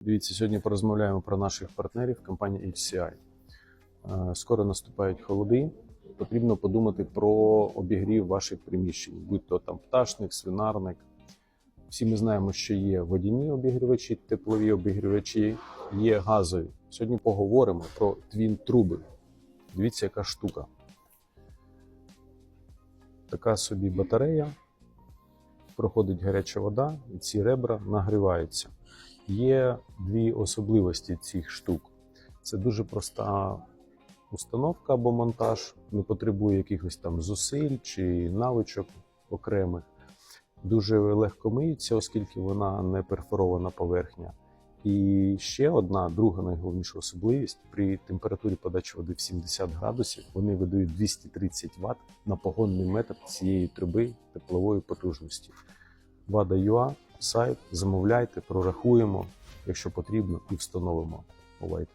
Дивіться, сьогодні порозмовляємо про наших партнерів компанії HCI. Е, Скоро наступають холоди. Потрібно подумати про обігрів ваших приміщень, будь то там пташник, свинарник. Всі ми знаємо, що є водяні обігрівачі, теплові обігрівачі, є газові. Сьогодні поговоримо про твін труби. Дивіться, яка штука. Така собі батарея, проходить гаряча вода, і ці ребра нагріваються. Є дві особливості цих штук. Це дуже проста установка або монтаж, не потребує якихось там зусиль чи навичок окремих. Дуже легко миється, оскільки вона не перфорована поверхня. І ще одна друга найголовніша особливість при температурі подачі води в 70 градусів вони видають 230 Вт на погонний метр цієї труби теплової потужності. Вада.ua, сайт, замовляйте, прорахуємо, якщо потрібно, і встановимо. Бувайте.